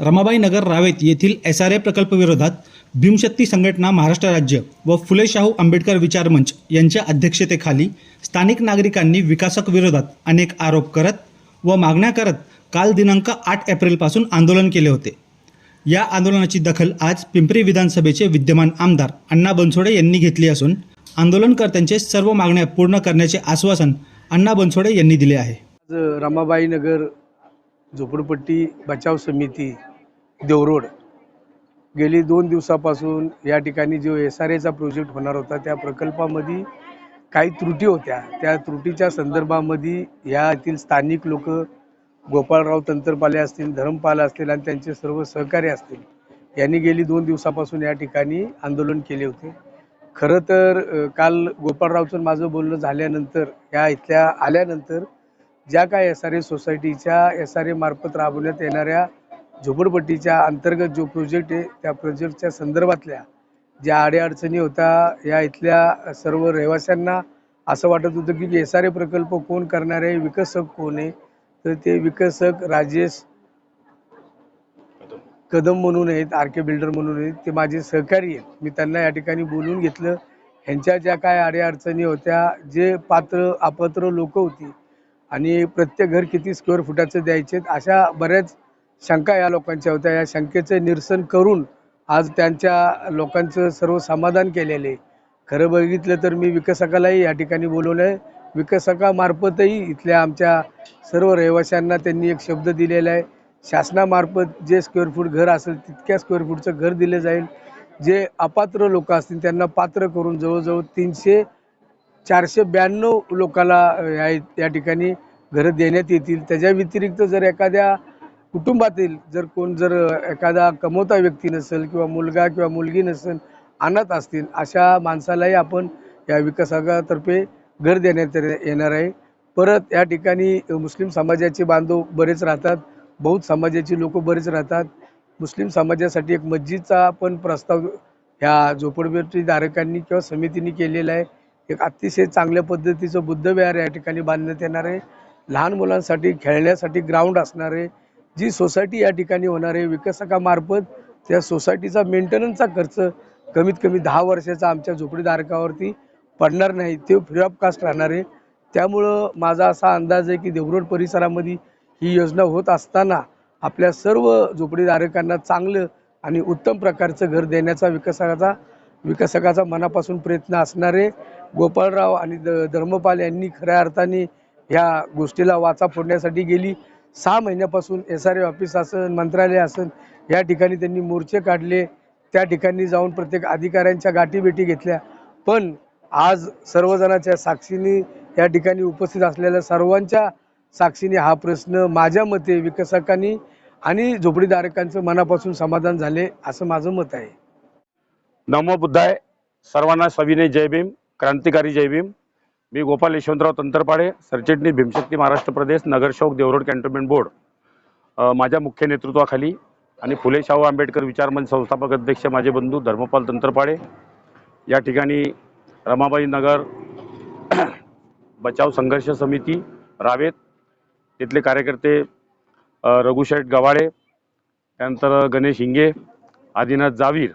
रमाबाई नगर रावेत येथील S R A प्रकल्पविरोधात भीमशक्ती संघटना महाराष्ट्र राज्य व फुले शाहू आंबेडकर विचार मंच यांच्या अध्यक्षतेखाली स्थानिक नागरिकांनी विकासक विरोधात अनेक आरोप करत व मागण्या करत काल दिनांक आठ एप्रिलपासून आंदोलन केले होते. या आंदोलनाची दखल आज पिंपरी विधानसभेचे विद्यमान आमदार अण्णा बनसोडे यांनी घेतली असून आंदोलनकर्त्यांचे सर्व मागण्या पूर्ण करण्याचे आश्वासन अण्णा बनसोडे यांनी दिले आहे. रमाबाई नगर झोपडपट्टी बचाव समिती देवरोड. गेली दोन दिवसापासून या ठिकाणी जो एस आर एचा प्रोजेक्ट होणार होता त्या प्रकल्पामध्ये काही त्रुटी होत्या. त्या त्रुटीच्या संदर्भामध्ये या येथील स्थानिक लोक गोपाळराव तंत्रपाले असतील धरमपाल असतील आणि त्यांचे सर्व सहकारी असतील यांनी गेली दोन दिवसापासून या ठिकाणी आंदोलन केले होते. खरं तर काल गोपाळरावचं माझं बोलणं झाल्यानंतर या इथल्या आल्यानंतर ज्या काय एस आर ए सोसायटीच्या एस आर ए मार्फत राबवण्यात येणाऱ्या झोपडपट्टीच्या अंतर्गत जो प्रोजेक्ट आहे त्या प्रोजेक्टच्या संदर्भातल्या ज्या अडीअडचणी होत्या या इथल्या सर्व रहिवाशांना असं वाटत होतं की एस आर ए प्रकल्प कोण करणार आहे विकसक कोण आहे? तर ते विकसक राजेश कदम म्हणून आहेत आर के बिल्डर म्हणून आहेत. ते माझे सहकारी आहेत. मी त्यांना या ठिकाणी बोलून घेतलं. ह्यांच्या ज्या काय अडीअडचणी होत्या जे पात्र अपात्र लोक होती आणि प्रत्येक घर किती स्क्वेअर फुटाचं द्यायचे अशा बऱ्याच शंका या लोकांच्या होत्या. या शंकेचं निरसन करून आज त्यांच्या लोकांचं सर्व समाधान केलेलं. आहे खरं बघितलं तर मी विकसकालाही या ठिकाणी बोलवलं आहे. विकसकामार्फतही इथल्या आमच्या सर्व रहिवाशांना त्यांनी एक शब्द दिलेला आहे. शासनामार्फत जे स्क्वेअर फूट घर असेल तितक्या स्क्वेअर फूटचं घर दिलं जाईल. जे अपात्र लोक असतील त्यांना पात्र करून जवळजवळ तीनशे चारशे ब्याण्णव लोकाला या ठिकाणी घरं देण्यात येतील. त्याच्या व्यतिरिक्त जर एखाद्या कुटुंबातील जर कोण जर एखादा कमवता व्यक्ती नसेल किंवा मुलगा किंवा मुलगी नसेल अनाथ असतील अशा माणसालाही आपण या विकासातर्फे घर देण्यात येणार- येणार आहे. परत या ठिकाणी मुस्लिम समाजाचे बांधव बरेच राहतात. बौद्ध समाजाची लोक बरेच राहतात. मुस्लिम समाजासाठी एक मस्जिदचा पण प्रस्ताव ह्या झोपडपट्टीधारकांनी किंवा समितीने केलेला आहे. एक अतिशय चांगल्या पद्धतीचं बुद्धविहार या ठिकाणी बांधण्यात येणार आहे. लहान मुलांसाठी खेळण्यासाठी ग्राउंड असणार आहे. जी सोसायटी या ठिकाणी होणार आहे विकसकामार्फत त्या सोसायटीचा मेंटेनन्सचा खर्च कमीत कमी दहा वर्षाचा आमच्या झोपडीधारकावरती पडणार नाही ते फ्री ऑफ कास्ट राहणार आहे. त्यामुळं माझा असा अंदाज आहे की देवरोड परिसरामध्ये ही योजना होत असताना आपल्या सर्व झोपडीधारकांना चांगलं आणि उत्तम प्रकारचं घर देण्याचा विकसकाचा विकसकाचा मनापासून प्रयत्न असणार आहे. गोपाळराव आणि द धर्मपाल यांनी खऱ्या अर्थाने ह्या गोष्टीला वाचा फोडण्यासाठी गेली. सहा महिन्यापासून एस आर ए ऑफिस असन मंत्रालय असन या ठिकाणी त्यांनी मोर्चे काढले. त्या ठिकाणी जाऊन प्रत्येक अधिकाऱ्यांच्या गाठीभेटी घेतल्या. पण आज सर्वजणाच्या साक्षीने या ठिकाणी उपस्थित असलेल्या सर्वांच्या साक्षीने हा प्रश्न माझ्या मते विकसकांनी आणि झोपडीधारकांचं मनापासून समाधान झाले असं माझं मत आहे. नमो बुद्धाय. सर्वांना सविनय जय भीम. क्रांतिकारी जय भीम. मी गोपाल यशवंतराव तंत्रपाडे सरचिटणीस भीमशक्ती महाराष्ट्र प्रदेश नगरशोक देवरोड कॅन्टोन्मेंट बोर्ड. माझ्या मुख्य नेतृत्वाखाली आणि फुले शाहू आंबेडकर विचारमंच संस्थापक अध्यक्ष माझे बंधू धर्मपाल तंत्रपाडे या ठिकाणी रमाबाई नगर बचाव संघर्ष समिती रावेत तिथले कार्यकर्ते रघुशेठ गवाडे त्यानंतर गणेश हिंगे आदिनाथ जावीर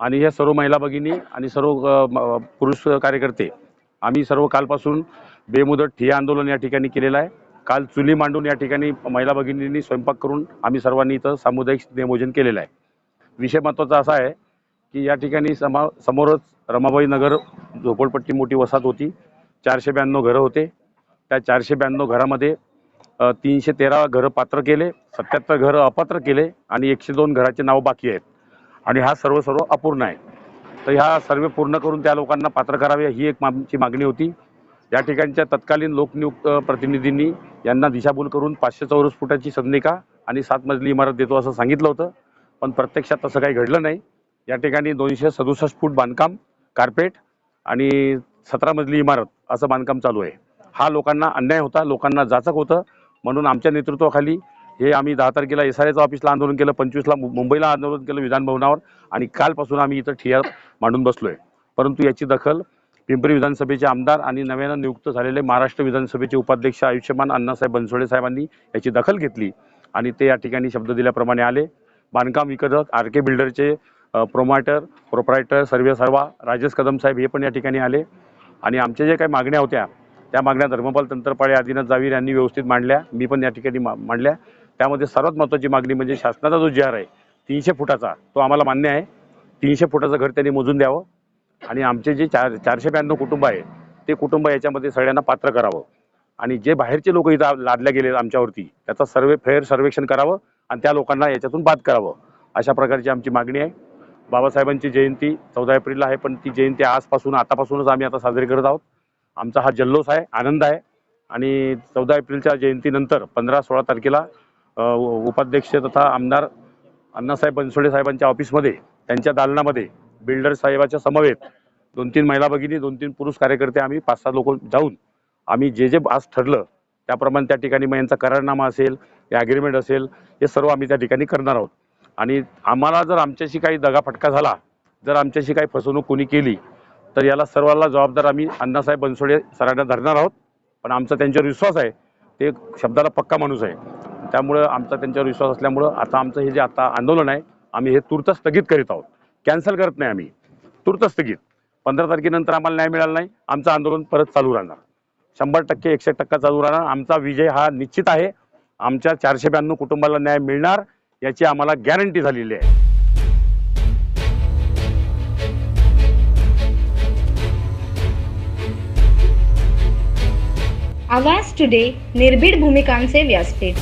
आणि या सर्व महिला भगिनी आणि सर्व म- पुरुष कार्यकर्ते आम्ही सर्व कालपासून बेमुदत ठिय्या आंदोलन या ठिकाणी केलेलं आहे. काल चुली मांडून या ठिकाणी महिला भगिनींनी स्वयंपाक करून आम्ही सर्वांनी इथं सामुदायिक स्नेहभोजन केलेलं आहे. विषय महत्त्वाचा असा आहे की या ठिकाणी समा समोरच रमाबाई नगर झोपडपट्टी मोठी वसाहत होती. चारशे ब्याण्णव घरं होते. त्या चारशे ब्याण्णव घरामध्ये तीनशे तेरा घरं पात्र केले सत्याहत्तर घरं अपात्र केले आणि एकशे दोन घराचे नाव बाकी आहेत. आणि हा सर्व सर्व अपूर्ण आहे. तर ह्या सर्वे पूर्ण करून त्या लोकांना पात्र करावे ही एक आमची मागणी होती. या ठिकाणच्या तत्कालीन लोकनियुक्त प्रतिनिधींनी यांना दिशाभूल करून पाचशे चौरस फुटाची संधिका आणि सात मजली इमारत देतो असं सांगितलं होतं. पण प्रत्यक्षात तसं काही घडलं नाही. या ठिकाणी दोनशे सदुसष्ट फूट बांधकाम कार्पेट आणि सतरा मजली इमारत असं बांधकाम चालू आहे. हा लोकांना अन्याय होता लोकांना जाचक होतं. म्हणून आमच्या नेतृत्वाखाली हे आम्ही दहा तारखेला एस आर एचं ऑफिसला आंदोलन केलं पंचवीसला मुंबईला आंदोलन केलं विधानभवनावर आणि कालपासून आम्ही इथं ठियार मांडून बसलो आहे परंतु याची दखल पिंपरी विधानसभेचे आमदार आणि नव्यानं नियुक्त झालेले महाराष्ट्र विधानसभेचे उपाध्यक्ष आयुष्यमान अण्णासाहेब बनसोडे साहेबांनी याची दखल घेतली आणि ते या ठिकाणी शब्द दिल्याप्रमाणे आले. बांधकाम विकसक आर के बिल्डरचे प्रोमायटर प्रोप्रायटर सर्वे सर्वा राजेश कदम साहेब हे पण या ठिकाणी आले. आणि आमच्या जे काही मागण्या होत्या त्या मागण्या धर्मपाल तंत्रपाळे आदिनाथ जावीर यांनी व्यवस्थित मांडल्या मी पण या ठिकाणी मा मांडल्या. त्यामध्ये सर्वात महत्त्वाची मागणी म्हणजे शासनाचा जो जी आर आहे तीनशे फुटाचा तो आम्हाला मान्य आहे. तीनशे फुटाचं घर त्यांनी मोजून द्यावं आणि आमचे जे चार चारशे ब्याण्णव कुटुंब आहे ते कुटुंब याच्यामध्ये सगळ्यांना पात्र करावं. आणि जे बाहेरचे लोक इथं लादल्या गेले आमच्यावरती त्याचा सर्वे फेअर सर्वेक्षण करावं आणि त्या लोकांना याच्यातून बाद करावं. अशा प्रकारची आमची मागणी आहे. बाबासाहेबांची जयंती चौदा एप्रिलला आहे पण ती जयंती आजपासून आतापासूनच आम्ही आता साजरी करत आहोत. आमचा हा जल्लोष आहे आनंद आहे. आणि चौदा एप्रिलच्या जयंतीनंतर पंधरा सोळा तारखेला उपाध्यक्ष तथा आमदार अण्णासाहेब बनसोडे साहेबांच्या ऑफिसमध्ये त्यांच्या दालनामध्ये बिल्डर साहेबाच्या समवेत दोन तीन महिला भगिनी दोन तीन पुरुष कार्यकर्ते आम्ही पाच सहा लोक जाऊन आम्ही जे जे आज ठरलं त्याप्रमाणे त्या ठिकाणी मग यांचा करारनामा असेल या ॲग्रीमेंट असेल हे सर्व आम्ही त्या ठिकाणी करणार आहोत. आणि आम्हाला जर आमच्याशी काही दगाफटका झाला जर आमच्याशी काही फसवणूक कोणी केली तर याला सर्वांना जबाबदार आम्ही अण्णासाहेब बनसोडे सरांना धरणार आहोत. पण आमचा त्यांच्यावर विश्वास आहे ते शब्दाला पक्का माणूस आहे. त्यामुळं आमचा त्यांच्यावर विश्वास असल्यामुळं आता आमचं हे जे आता आंदोलन आहे आम्ही हे तूर्त स्थगित करीत आहोत. कॅन्सल करत नाही आम्ही. तूर्त स्थगित. पंधरा तारखेनंतर आम्हाला न्याय मिळाला नाही आमचं आंदोलन परत चालू राहणार. शंभर टक्के एकशे टक्का चालू राहणार. आमचा विजय हा निश्चित आहे. आमच्या चारशे ब्याण्णव कुटुंबाला न्याय मिळणार याची आम्हाला गॅरंटी झालेली आहे. आवाज टुडे निर्भीड भूमिकांचे व्यासपीठ.